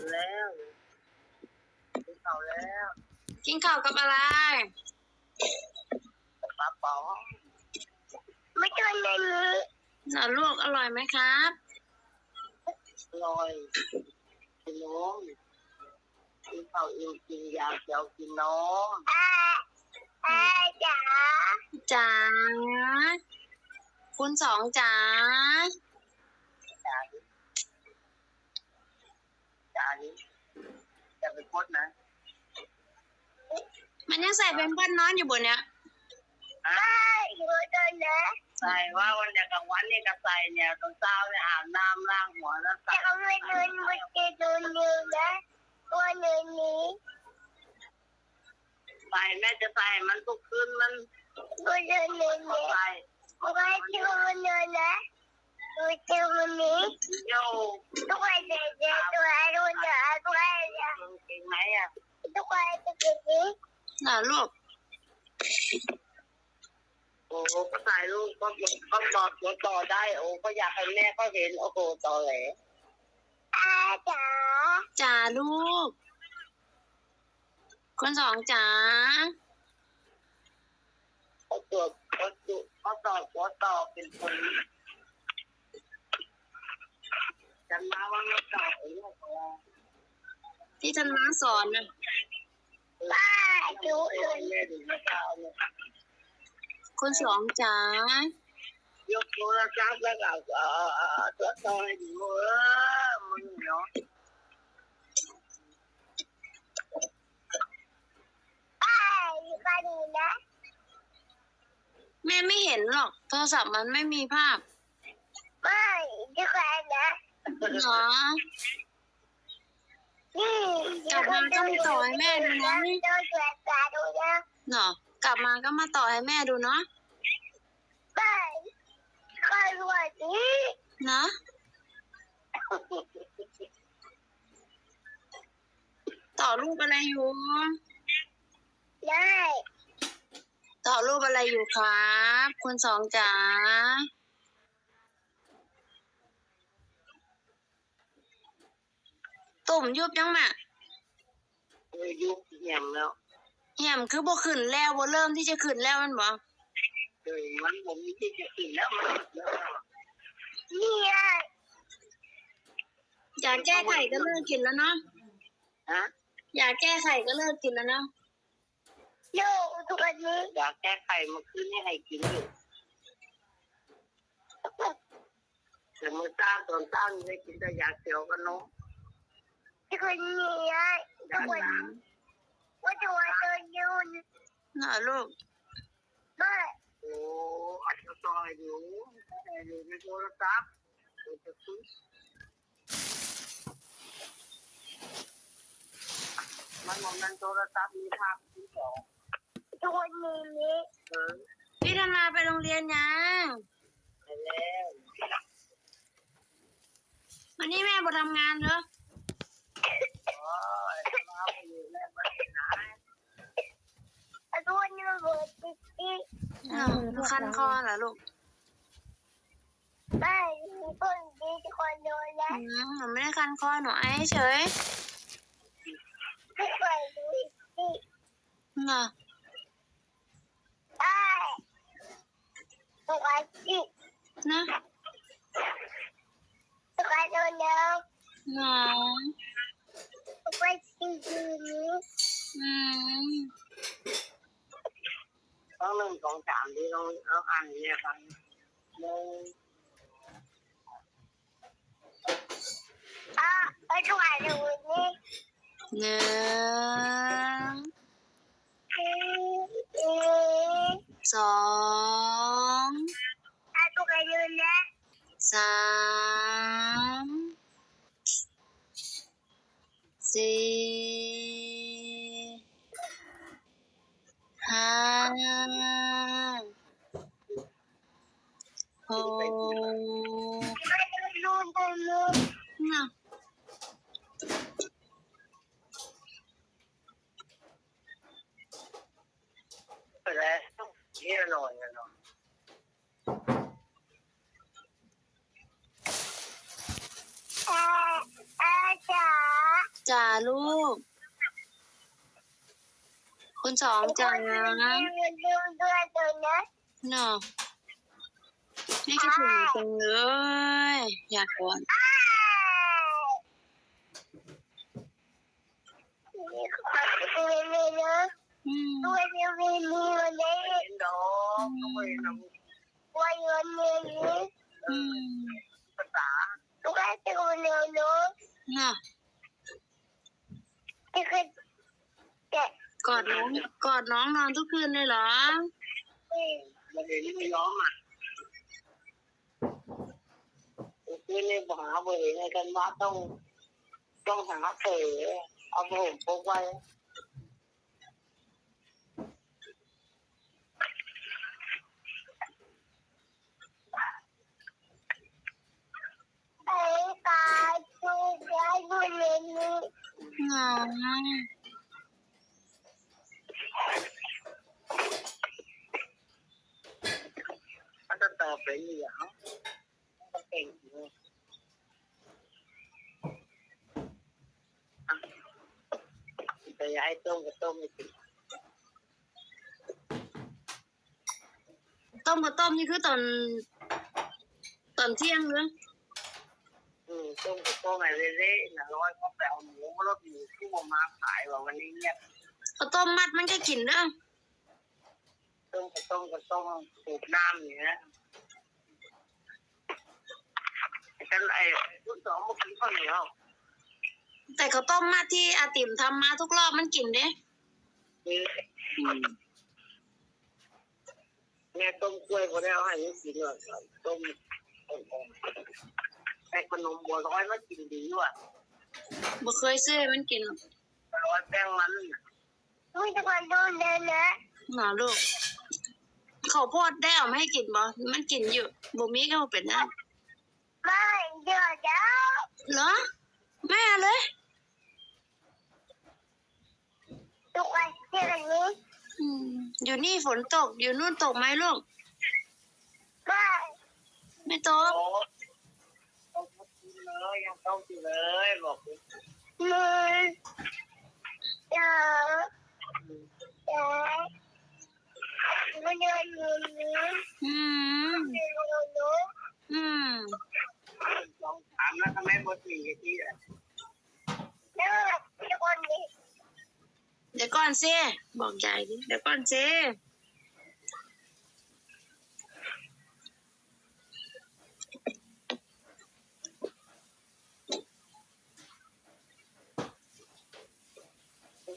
ตื่นแล้วกินข้าวแล้วกินข้าวกับอะไรปลาป๋องไม่ใช่ในนี้น่ะลูกอร่อยไหมครับอร่อยกินนมกินข้าวอิ่มกินยาเขียวกินนมอาอาจ๋าจ๋าคุณสองจ๋าจ่า ดิจ่าดิจะไปพดนะมันยังใส่เป็นเพื่อนนอนอยู่บนเนี้ยไม่อยู่ตรงนะใส่ว่าวันเดียวกลางวันเนี่ยก็ใส่เนี่ยตอนเช้าเนี่ยอาบน้ำล้างหัวแล้วใส่จะเอาไปโดนมันจะโดนอยู่นะตัวหนึ่งนี้ใส่แม่จะใส่มันทุกคืนมันตัวหนึ่งนี้ใส่ มันก็ชื่อมันเลยนะตัวชื่อมันนี้โยตัวเด็กเด็กตัวรุ่นเด็กตัวเด็กเก่งไหมอะตัวเด็กเด็ก นี้น่ะลูกโอ้ก็ใส่ลูกก็ก็ต่อตัวต่อได้ โอ้ก็อยากให้แม่เขาเห็นโอ้โหต่อแหลอาจ๋าจ๋าลูกคุณสองจ๋าเขาตัวเขาตัวเขาต่อหัวต่อเป็นคน จำมาว่าไม่ต่อไอ้ลูกเราที่ท่านมาสอนนะป้าดูเอ้อื่ยนแม่ดูไม่ต่อเนี่ยคุณสองจ๋ายกโทรศัพท์แล้วก็เออตัวต่อให้ดูเออมึงเนาะป้าอยู่กันนี่นะแม่ไม่เห็นหรอก โทรศัพท์มันไม่มีภาพ ไม่อยู่กันนะ เหรอนี่กลับมาก็ไม่ต่อให้แม่ดูนะดูดูดูดูนะเหรอกลับมาก็มาต่อให้แม่ดูเนาะไม่ใครวันนี้เนาะต่อรูปอะไรอยู่ ได้ ต่อรูปอะไรอยู่ครับ คุณสองจ๋า ตุ่มยุบยังแม่เออยุบแหยมแล้วเหี่ยมคือบ่ขึ้นแล้วบ่เริ่มที่จะขึ้นแล้วแมันบ่เออมันผมมีที่จะกินแล้วมันเยอะนี่อะอยากแก้ไขก็เลิกกินแล้วเนาะฮะอยากแก้ไขก็เลิกกินแล้วเนาะดูทุกวันนี้อยากแก้ไขเมื่อคืนนี่ให้กินอยู่แต่เมื่อเช้าตอนเช้านี่ได้กินแต่ยาเขียวกันเนาะ ทุกวันนี้อะทุกวันนี้ว่าจะว่าจะยืนน่ะลูกไม่โอ้อัดซอยอยู่อยู่ในโทรศัพท์เดี๋ยวจะซื้อมันบอกมันโทรศัพท์มีภาพที่สองทุกวันนี้เออพี่ธนาไปโรงเรียนยังไปแล้ววันนี้แม่บ่ทำงานเหรอโอ้ยมาไปอยู่แม่ไปไหนทุกวันนี้เบิดติ๊กติ๊กอ้าวคันคอเหรอลูกไม่มีคนดีทุกคนโดนอืนะมหนูไม่ได้คันคอหนูไอเฉยทุกคนดูติ๊กน่ะไอ้ทุกวันติ๊กนะทุกวันโดนแล้วน้อ งทุกวันติ๊กดูนี้อืมต้องหนึ่งสองสามที่ต้องเอาอ่านเนี่ยครับหนึ่งอะไอ้ทุกวันดูนี้หนึ่งสอง ร่อยอร่อยอะอะจ๋าจ้าลูก คุณสองจ้าดูดูด้วยตัวนะเนาะนี่คิดถึงจังเลยอยากกอดนี่ขอตัวเลยนะ อืมตัวเดียวมีมีวันนี้เห็นดอกก็ไม่ทำวันวันนี้อืมภาษาตัวตัวเร็วเนาะเนาะที่คือแกะกอดน้องกอดน้องนอนทุกคืนเลยเหรอมันเห็นไม่ยอมอะคือในมหาวิทยาลัยกันว่าต้องต้องหาเสเอาผมพกไว้ ไอ้ตาชูกายบุญนี้ เหงา มันจะตอบเป็นอย่างต้องเก่งเลยแต่ยายต้มก็ต้มไม่ติดต้มกับต้มนี่คือตอน ตอนเที่ยงหรืออืม ต้มก็ต้มอะไรเละๆนะร้อยก็ไปเอาหมูมารถหมูที่มาขายว่าวันนี้เนี่ยข้าวต้มมัดมันก็กินเด้อต้มก็ต้มก็ต้มสูบน้ำอย่างเงี้ยฉันไอ้รุ่นสองเมื่อกี้ข้าวเหนียวแต่ข้าวต้มมัดที่อาติ๋มทำมาทุกรอบมันกินเด้นี่อืมแม่ต้มกล้วยก็ได้เอาให้ลูกกินเลยต้ม แต่ขนมบัวร้อยมันกินดีว่ะบ่เคยซื้อให้มันกินหรอกร้อยแป้งมันมึงจะมาดูเดินนะหนาลูกข้าวโพดได้เอามาให้กินบ่มันกินอยู่บ่มีก็บ่เป็นนะไม่เดี๋ยวเดี๋ยวเหรอแม่เลย ทุกวันเที่ยงนี้อืมอยู่นี่ฝนตก อยู่นู่นตกไหมลูก ไม่ไม่ตก โอ้ต้มกิน เลยยังต้มกินเลยบอกมึงเดี๋ยวเดี๋ยวมึงเดินอยู่นี้อืมเดินอยู่นู้นอืมลองถามแล้วทำไมหมดสี่ที่อะแล้วทุกคนนี้เดี๋ยวก่อนซิบอกยายดิเดี๋ยวก่อนซิ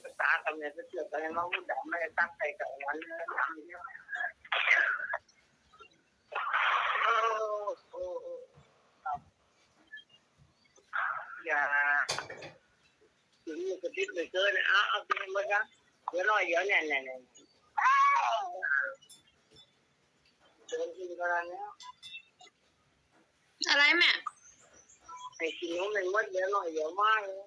ภาษาทำเนี่ยเชื่อกันน้องดำไม่ตั้งใจกับวันทำเนี่ยโอ้โอ้อย่าถึงกระติบเลยเกินอะเอาไปมันนะเดี๋ยวรอเดี๋ยวเนี่ยเนี่ยเนี่ยเดินกินกันแล้วอะไรแม่ไอ้กินน้ำมันมดเดี๋ยวหน่อยเดี๋ยวมากเลย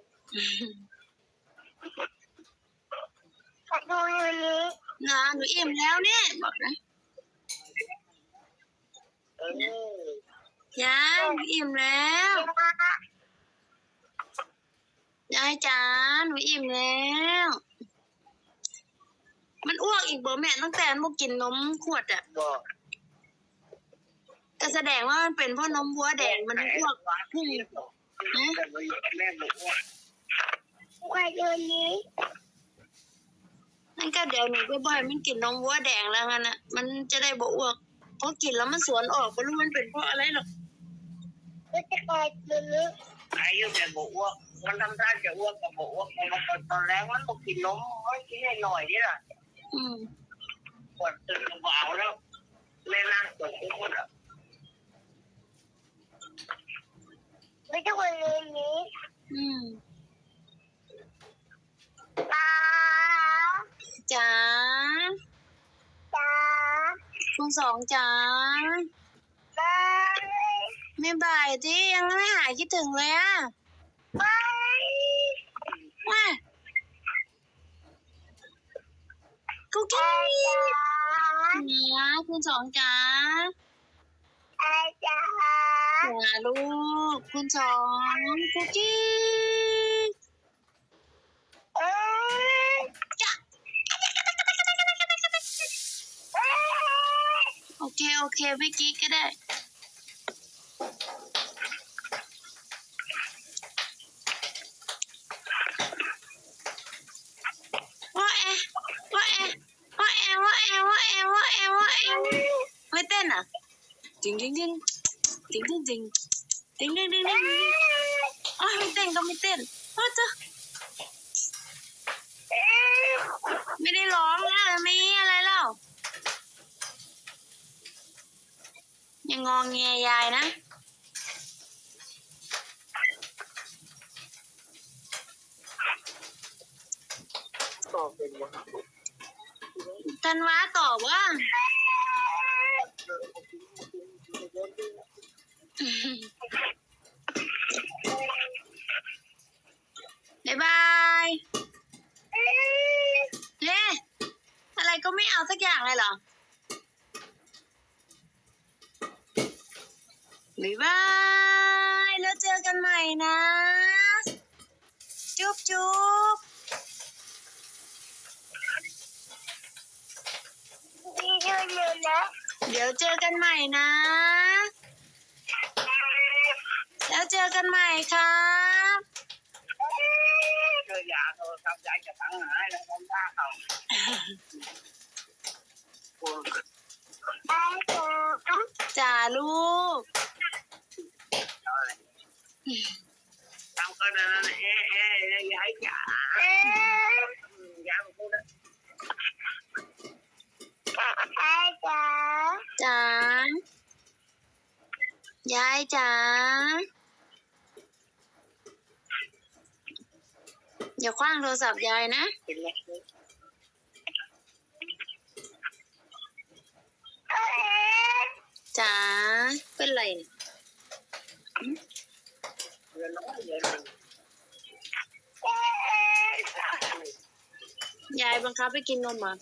ดูอยู่นี้นะหนูอิ่มแล้วเนี่ยบอกนะเออยายหนูอิ่มแล้วยายจ๋าหนูอิ่มแล้ว มันอ้วกอีกบ่แม่ตั้งแต่มันบ่กินนมขวดอะบอกก็แสดงว่ามันเป็นเพราะนมวัวแดงมันอ้วกพุ่งแม่บอกว่าวันอยู่นี้ นั่นก็เดี๋ยวหนูไปบ่อยมันกินนมวัวแดงแล้วงั้นอะมันจะได้บ่อ้วกเพราะกินแล้วมันสวนออกไม่รู้มันเป็นเพราะอะไรหรอกก็จะกลายเป็นนี้อายุแต่บอกว่ามันทำท่าจะอ้วกก็บอกว่ามันตอนแรกมันต้องกินนมไม่กินให้หน่อยนี่แหละอืมปวดตื่นกระเป๋าแล้วแม่นั่งปวดทุกคนอะไม่ใช่วันนี้อืมตา จ๋าตาคุณสองจ๋าตาไม่บ่ายที่ยังไม่หายคิดถึงเลยอะไปว่ากุ๊กอากี้จารย์นะคุณสองจ๋าอาจารย์จ๋าลูก คุณสองกุ๊กกี้ โอเคไม่กี้ก็ได้ ว่าแอว่าแอว่าแอว่าแอว่าแอว่าแอว่าแอไม่เต้นอะจริงจริงจริงจริงจริงจริงจริงจริงจริงจริงอ๋อไม่เต้นก็ไม่เต้นว่าจะไม่ได้ร้องนะไม่อะไรเล่าอ ย่างงองแงยายนะก็เป็นว่าธันวาตอบว่า บ๊ายบายเฮ้อะไรก็ไม่เอาสักอย่างเลยเหรอ บ๊ายบาย แล้วเจอกันใหม่นะ จุ๊บจุ๊บดีดูหนูนะเดี๋ยวเจอกันใหม่นะ แล้วเจอกันใหม่ครับเธออยากโทรศัพท์ยายจะตั้งหายแล้วมันได้เขาคนไอ้จ๋าจ่าลูกอะไร Tamkadan า e e ya ya. Ya bu da. จ๋าจ๋ายายจ๋าอย่าคว้างโทรศัพท์ยายนะ จ๋าเป็นไร ยายบังคับให้กินนมอะ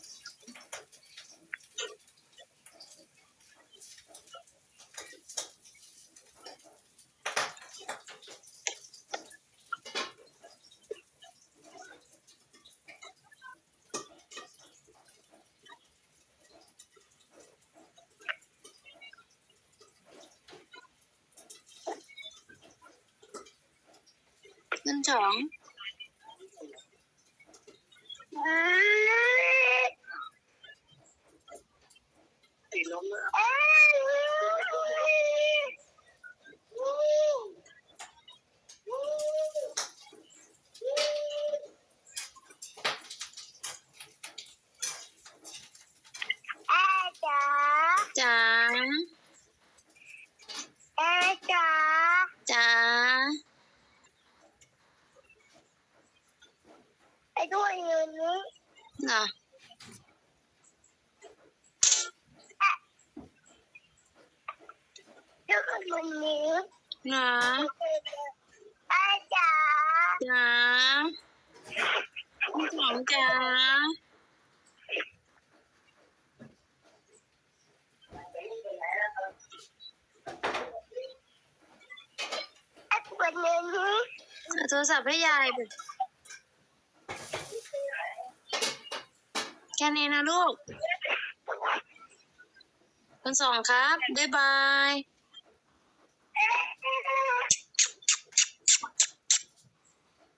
thì nó chả chả chả ด้วยเงินนี้นะชื่อมนี้นะป้าจ๋าจ๋าคุณสองจ้าเอาโทรศัพท์ให้ยายไป แค่นี้นะลูกคนสองครับ บ๊ายบาย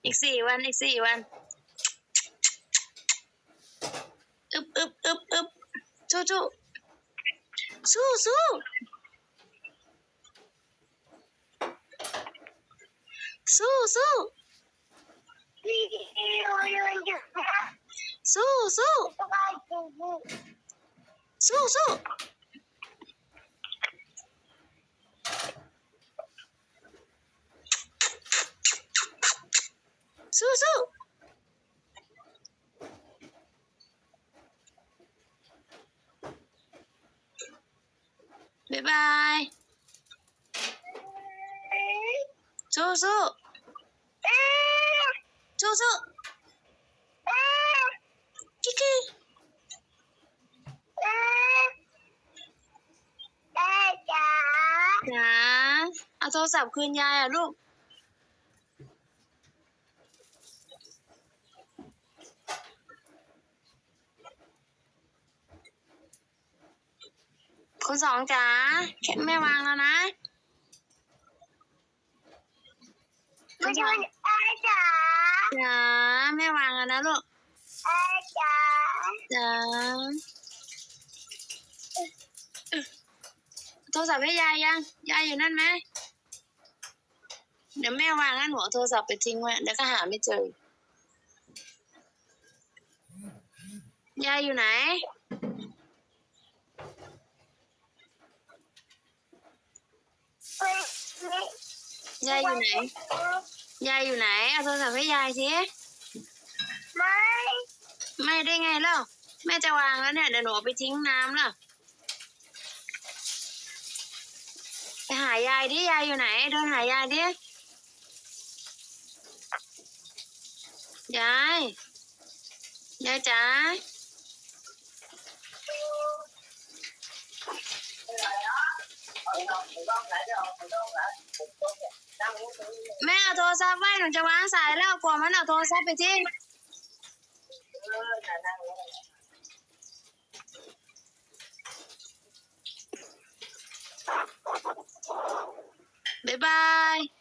อีกสี่วัน อีกสี่วันอึบอึบอึบอึบสู้สู้สู้สู้สู้สู้ そうそう。そうそう。そうそう จ๋าเอาโทรศัพท์คืนยายอะลูกคนคนสองจ๋าแม่วางแล้วนะคไม่นสใช่องอาจ๋าจ๋าแม่วางแล้วนะลูกอาจ๋าจ๋า ทรศัพท์ให้ยายยัง ยายอยู่นั่นไหมเดี๋ยวแม่วางงั้นหนูเอาโทรศัพท์ไปทิ้งไว้เดี๋ยวก็หาไม่เจอ ยายอยู่ไหนเฮ้ยยายอยู่ไหน ยายอยู่ไหน เอาโทรศัพท์ให้ยายสิไม่ ไม่ได้ไงเล่า แม่จะวางแล้วเนี่ยเดี๋ยวหนูเอาไปทิ้งน้ำแล้ว ไปหายายดิยายอยู่ไหนเดินหายายดิยายยายจ๋าแม่เอาโทรศัพท์ไว้หนูจะวางสายแล้วกลัวมันเอาโทรศัพท์ไปทิ้ง บ๊ายบาย